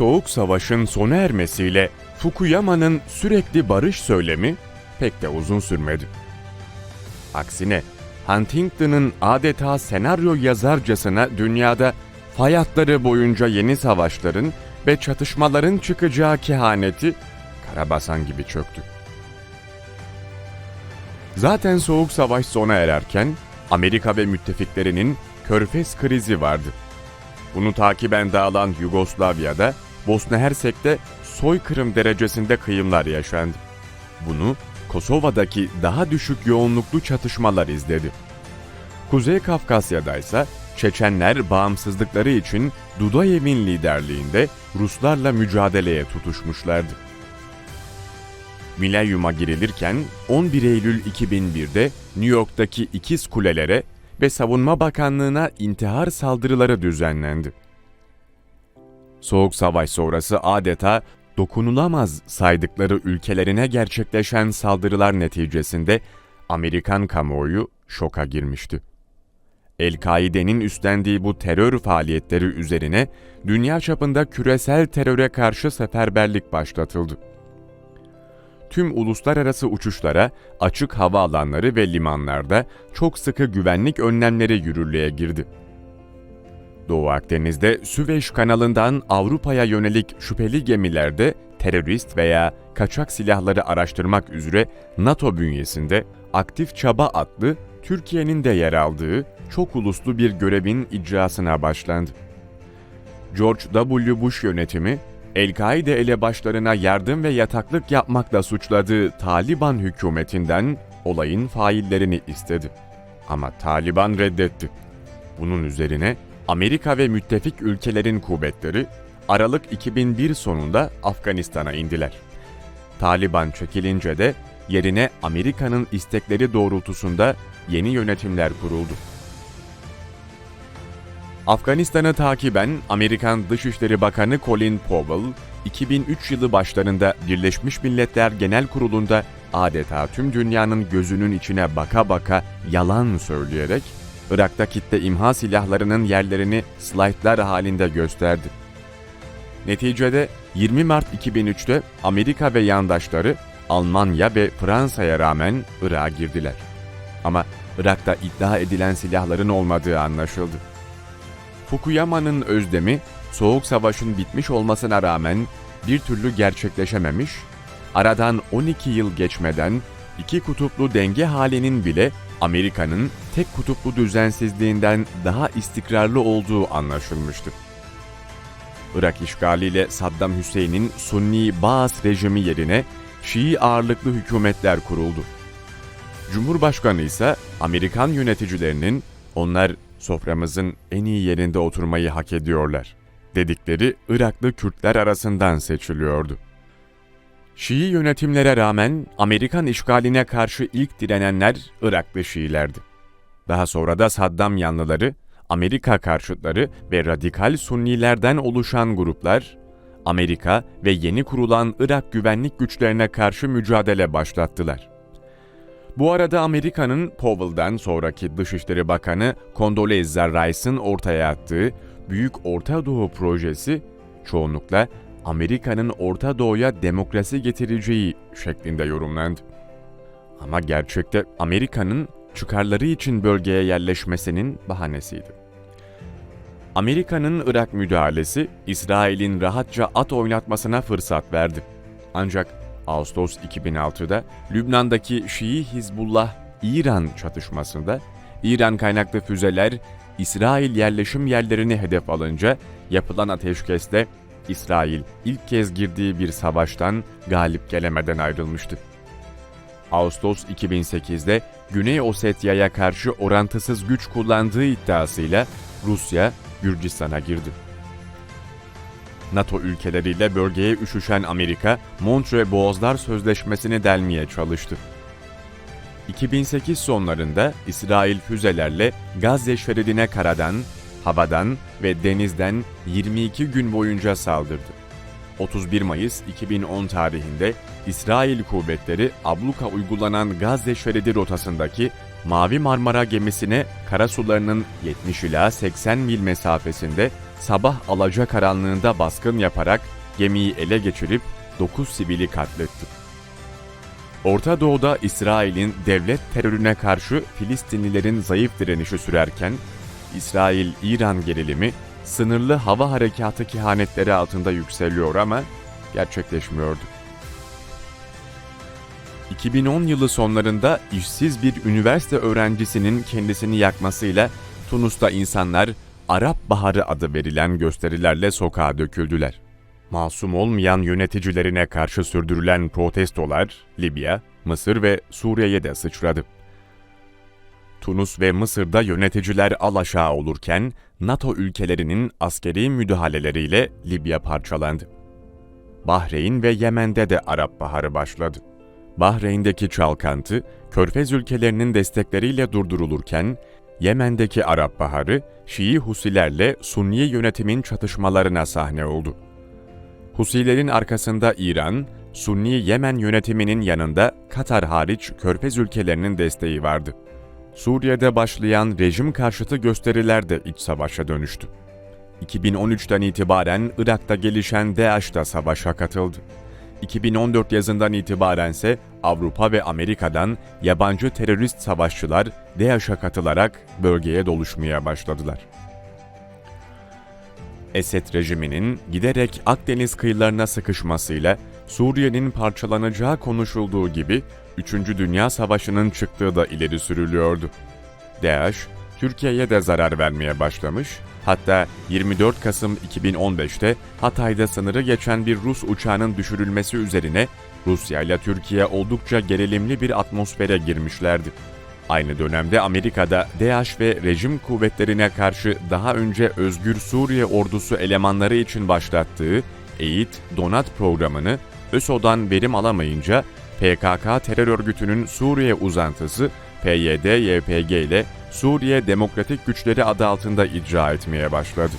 Soğuk Savaş'ın sona ermesiyle Fukuyama'nın sürekli barış söylemi pek de uzun sürmedi. Aksine Huntington'ın adeta senaryo yazarcasına dünyada fay boyunca yeni savaşların ve çatışmaların çıkacağı kehaneti karabasan gibi çöktü. Zaten Soğuk Savaş sona ererken Amerika ve müttefiklerinin Körfez krizi vardı. Bunu takiben dağılan Yugoslavya'da, Bosna Hersek'te soykırım derecesinde kıyımlar yaşandı. Bunu Kosova'daki daha düşük yoğunluklu çatışmalar izledi. Kuzey Kafkasya'da ise Çeçenler bağımsızlıkları için Dudayev'in liderliğinde Ruslarla mücadeleye tutuşmuşlardı. Milenyuma girilirken 11 Eylül 2001'de New York'taki ikiz kulelere ve Savunma Bakanlığı'na intihar saldırıları düzenlendi. Soğuk Savaş sonrası adeta dokunulamaz saydıkları ülkelerine gerçekleşen saldırılar neticesinde Amerikan kamuoyu şoka girmişti. El-Kaide'nin üstlendiği bu terör faaliyetleri üzerine dünya çapında küresel teröre karşı seferberlik başlatıldı. Tüm uluslararası uçuşlara, açık hava alanları ve limanlarda çok sıkı güvenlik önlemleri yürürlüğe girdi. Doğu Akdeniz'de Süveyş kanalından Avrupa'ya yönelik şüpheli gemilerde terörist veya kaçak silahları araştırmak üzere NATO bünyesinde Aktif Çaba adlı Türkiye'nin de yer aldığı çok uluslu bir görevin icrasına başlandı. George W. Bush yönetimi, El-Kaide elebaşlarına yardım ve yataklık yapmakla suçladığı Taliban hükümetinden olayın faillerini istedi. Ama Taliban reddetti. Bunun üzerine Amerika ve müttefik ülkelerin kuvvetleri Aralık 2001 sonunda Afganistan'a indiler. Taliban çekilince de yerine Amerika'nın istekleri doğrultusunda yeni yönetimler kuruldu. Afganistan'ı takiben Amerikan Dışişleri Bakanı Colin Powell, 2003 yılı başlarında Birleşmiş Milletler Genel Kurulu'nda adeta tüm dünyanın gözünün içine baka baka yalan söyleyerek Irak'ta kitle imha silahlarının yerlerini slaytlar halinde gösterdi. Neticede 20 Mart 2003'te Amerika ve yandaşları Almanya ve Fransa'ya rağmen Irak'a girdiler. Ama Irak'ta iddia edilen silahların olmadığı anlaşıldı. Fukuyama'nın özdemi, Soğuk Savaş'ın bitmiş olmasına rağmen bir türlü gerçekleşememiş, aradan 12 yıl geçmeden iki kutuplu denge halinin bile Amerika'nın tek kutuplu düzensizliğinden daha istikrarlı olduğu anlaşılmıştı. Irak işgaliyle Saddam Hüseyin'in Sunni Baas rejimi yerine Şii ağırlıklı hükümetler kuruldu. Cumhurbaşkanı ise Amerikan yöneticilerinin onlar soframızın en iyi yerinde oturmayı hak ediyorlar dedikleri Iraklı Kürtler arasından seçiliyordu. Şii yönetimlere rağmen Amerikan işgaline karşı ilk direnenler Iraklı Şiilerdi. Daha sonra da Saddam yanlıları, Amerika karşıtları ve radikal Sunnilerden oluşan gruplar, Amerika ve yeni kurulan Irak güvenlik güçlerine karşı mücadele başlattılar. Bu arada Amerika'nın Powell'dan sonraki Dışişleri Bakanı Condoleezza Rice'ın ortaya attığı Büyük Orta Doğu projesi çoğunlukla Amerika'nın Orta Doğu'ya demokrasi getireceği şeklinde yorumlandı. Ama gerçekte Amerika'nın çıkarları için bölgeye yerleşmesinin bahanesiydi. Amerika'nın Irak müdahalesi İsrail'in rahatça at oynatmasına fırsat verdi. Ancak Ağustos 2006'da Lübnan'daki Şii Hizbullah İran çatışmasında İran kaynaklı füzeler İsrail yerleşim yerlerini hedef alınca yapılan ateşkeste İsrail ilk kez girdiği bir savaştan galip gelemeden ayrılmıştı. Ağustos 2008'de Güney Osetya'ya karşı orantısız güç kullandığı iddiasıyla Rusya Gürcistan'a girdi. NATO ülkeleriyle bölgeye üşüşen Amerika, Montreux Boğazlar Sözleşmesi'ni delmeye çalıştı. 2008 sonlarında İsrail füzelerle Gazze şeridine karadan, havadan ve denizden 22 gün boyunca saldırdı. 31 Mayıs 2010 tarihinde İsrail kuvvetleri abluka uygulanan Gazze şeridi rotasındaki Mavi Marmara gemisine karasularının 70 ila 80 mil mesafesinde sabah alacakaranlığında baskın yaparak gemiyi ele geçirip 9 sivili katletti. Orta Doğu'da İsrail'in devlet terörüne karşı Filistinlilerin zayıf direnişi sürerken, İsrail-İran gerilimi sınırlı hava harekatı kehanetleri altında yükseliyor ama gerçekleşmiyordu. 2010 yılı sonlarında işsiz bir üniversite öğrencisinin kendisini yakmasıyla Tunus'ta insanlar Arap Baharı adı verilen gösterilerle sokağa döküldüler. Masum olmayan yöneticilerine karşı sürdürülen protestolar Libya, Mısır ve Suriye'ye de sıçradı. Tunus ve Mısır'da yöneticiler alaşağı olurken NATO ülkelerinin askeri müdahaleleriyle Libya parçalandı. Bahreyn ve Yemen'de de Arap Baharı başladı. Bahreyn'deki çalkantı, Körfez ülkelerinin destekleriyle durdurulurken, Yemen'deki Arap Baharı, Şii Husilerle Sunni yönetimin çatışmalarına sahne oldu. Husilerin arkasında İran, Sunni Yemen yönetiminin yanında Katar hariç Körfez ülkelerinin desteği vardı. Suriye'de başlayan rejim karşıtı gösteriler de iç savaşa dönüştü. 2013'ten itibaren Irak'ta gelişen DAEŞ da savaşa katıldı. 2014 yazından itibaren ise Avrupa ve Amerika'dan yabancı terörist savaşçılar DAEŞ'e katılarak bölgeye doluşmaya başladılar. Esed rejiminin giderek Akdeniz kıyılarına sıkışmasıyla Suriye'nin parçalanacağı konuşulduğu gibi 3. Dünya Savaşı'nın çıktığı da ileri sürülüyordu. DAEŞ, Türkiye'ye de zarar vermeye başlamış, hatta 24 Kasım 2015'te Hatay'da sınırı geçen bir Rus uçağının düşürülmesi üzerine Rusya ile Türkiye oldukça gerilimli bir atmosfere girmişlerdi. Aynı dönemde Amerika'da DAEŞ ve rejim kuvvetlerine karşı daha önce Özgür Suriye ordusu elemanları için başlattığı Eğit Donat programını ÖSO'dan verim alamayınca PKK terör örgütünün Suriye uzantısı PYD-YPG ile Suriye Demokratik Güçleri adı altında icra etmeye başladı.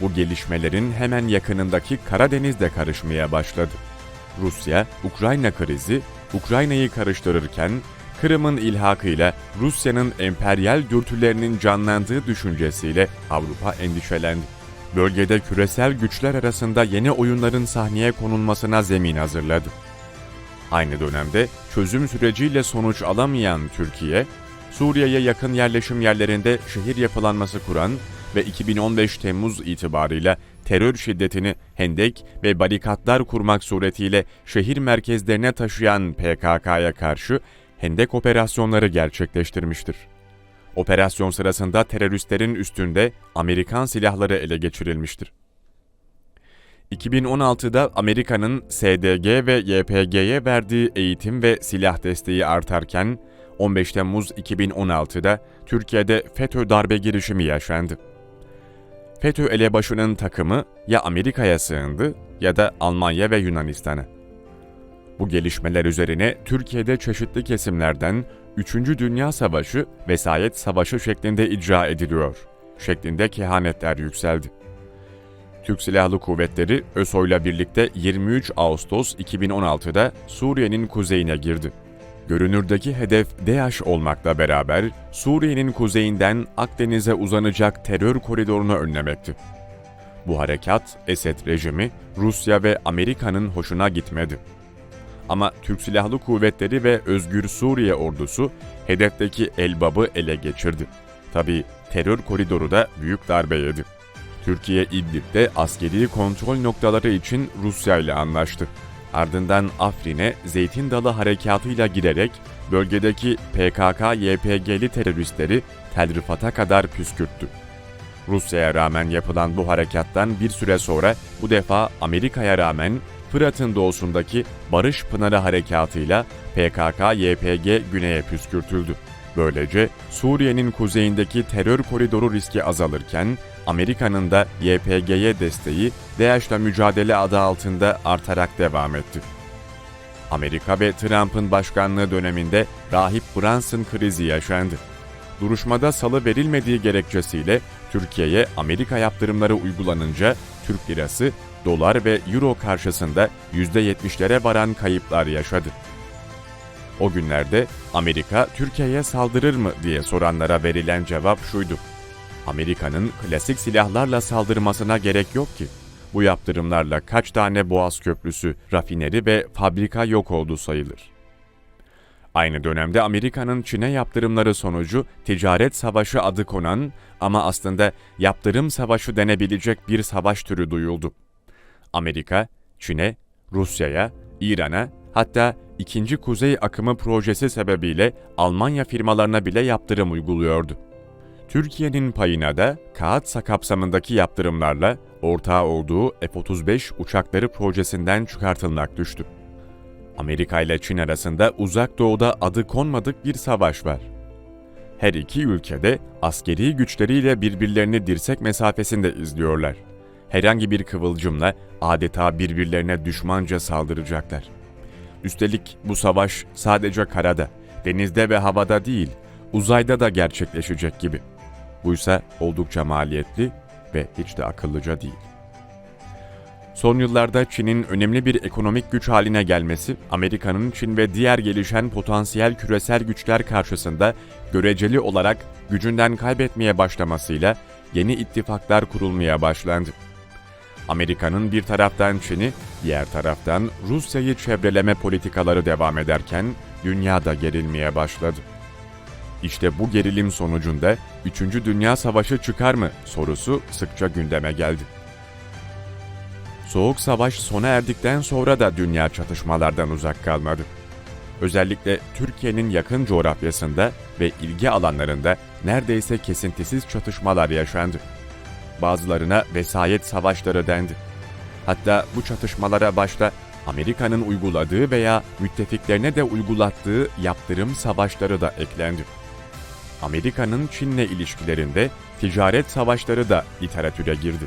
Bu gelişmelerin hemen yakınındaki Karadeniz'de karışmaya başladı. Rusya, Ukrayna krizi, Ukrayna'yı karıştırırken Kırım'ın ilhakıyla Rusya'nın emperyal dürtülerinin canlandığı düşüncesiyle Avrupa endişelendi. Bölgede küresel güçler arasında yeni oyunların sahneye konulmasına zemin hazırladı. Aynı dönemde çözüm süreciyle sonuç alamayan Türkiye, Suriye'ye yakın yerleşim yerlerinde şehir yapılanması kuran ve 2015 Temmuz itibarıyla terör şiddetini hendek ve barikatlar kurmak suretiyle şehir merkezlerine taşıyan PKK'ya karşı hendek operasyonları gerçekleştirmiştir. Operasyon sırasında teröristlerin üstünde Amerikan silahları ele geçirilmiştir. 2016'da Amerika'nın SDG ve YPG'ye verdiği eğitim ve silah desteği artarken 15 Temmuz 2016'da Türkiye'de FETÖ darbe girişimi yaşandı. FETÖ elebaşının takımı ya Amerika'ya sığındı ya da Almanya ve Yunanistan'a. Bu gelişmeler üzerine Türkiye'de çeşitli kesimlerden 3. Dünya Savaşı vesayet savaşı şeklinde icra ediliyor şeklinde kehanetler yükseldi. Türk Silahlı Kuvvetleri ÖSO'yla birlikte 23 Ağustos 2016'da Suriye'nin kuzeyine girdi. Görünürdeki hedef DAEŞ olmakla beraber Suriye'nin kuzeyinden Akdeniz'e uzanacak terör koridorunu önlemekti. Bu harekat Esed rejimi Rusya ve Amerika'nın hoşuna gitmedi. Ama Türk Silahlı Kuvvetleri ve Özgür Suriye ordusu hedefteki Elbab'ı ele geçirdi. Tabi terör koridoru da büyük darbe yedi. Türkiye İdlib'de askeri kontrol noktaları için Rusya ile anlaştı. Ardından Afrin'e Zeytin Dalı harekatıyla girerek bölgedeki PKK-YPG'li teröristleri Tel Rifat'a kadar püskürttü. Rusya'ya rağmen yapılan bu harekattan bir süre sonra bu defa Amerika'ya rağmen Fırat'ın doğusundaki Barış Pınarı harekatıyla PKK-YPG güneye püskürtüldü. Böylece Suriye'nin kuzeyindeki terör koridoru riski azalırken Amerika'nın da YPG'ye desteği DAEŞ'la mücadele adı altında artarak devam etti. Amerika ve Trump'ın başkanlığı döneminde Rahip Brunson krizi yaşandı. Duruşmada salı verilmediği gerekçesiyle Türkiye'ye Amerika yaptırımları uygulanınca Türk lirası, dolar ve euro karşısında %70'lere varan kayıplar yaşadı. O günlerde Amerika Türkiye'ye saldırır mı diye soranlara verilen cevap şuydu. Amerika'nın klasik silahlarla saldırmasına gerek yok ki. Bu yaptırımlarla kaç tane Boğaz Köprüsü, rafineri ve fabrika yok oldu sayılır. Aynı dönemde Amerika'nın Çin'e yaptırımları sonucu ticaret savaşı adı konan ama aslında yaptırım savaşı denebilecek bir savaş türü duyuldu. Amerika, Çin'e, Rusya'ya, İran'a hatta ikinci Kuzey Akımı projesi sebebiyle Almanya firmalarına bile yaptırım uyguluyordu. Türkiye'nin payına da Kağıtsa kapsamındaki yaptırımlarla ortağı olduğu F-35 uçakları projesinden çıkartılmak düştü. Amerika ile Çin arasında uzak doğuda adı konmadık bir savaş var. Her iki ülkede askeri güçleriyle birbirlerini dirsek mesafesinde izliyorlar. Herhangi bir kıvılcımla adeta birbirlerine düşmanca saldıracaklar. Üstelik bu savaş sadece karada, denizde ve havada değil, uzayda da gerçekleşecek gibi. Buysa oldukça maliyetli ve hiç de akıllıca değil. Son yıllarda Çin'in önemli bir ekonomik güç haline gelmesi, Amerika'nın Çin ve diğer gelişen potansiyel küresel güçler karşısında göreceli olarak gücünden kaybetmeye başlamasıyla yeni ittifaklar kurulmaya başlandı. Amerika'nın bir taraftan Çin'i, diğer taraftan Rusya'yı çevreleme politikaları devam ederken dünya da gerilmeye başladı. İşte bu gerilim sonucunda 3. Dünya Savaşı çıkar mı sorusu sıkça gündeme geldi. Soğuk Savaş sona erdikten sonra da dünya çatışmalardan uzak kalmadı. Özellikle Türkiye'nin yakın coğrafyasında ve ilgi alanlarında neredeyse kesintisiz çatışmalar yaşandı. Bazılarına vesayet savaşları dendi. Hatta bu çatışmalara başta Amerika'nın uyguladığı veya müttefiklerine de uygulattığı yaptırım savaşları da eklendi. Amerika'nın Çin'le ilişkilerinde ticaret savaşları da literatüre girdi.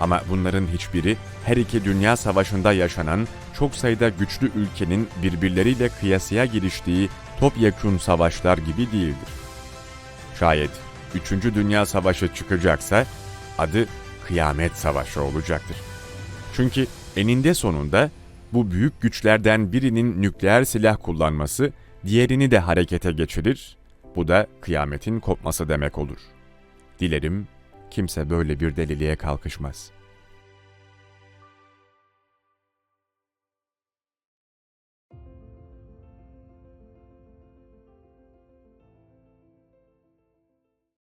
Ama bunların hiçbiri her iki dünya savaşında yaşanan çok sayıda güçlü ülkenin birbirleriyle kıyasıya giriştiği topyekun savaşlar gibi değildir. Şayet 3. Dünya Savaşı çıkacaksa adı Kıyamet Savaşı olacaktır. Çünkü eninde sonunda bu büyük güçlerden birinin nükleer silah kullanması diğerini de harekete geçirir. Bu da kıyametin kopması demek olur. Dilerim kimse böyle bir deliliğe kalkışmaz.''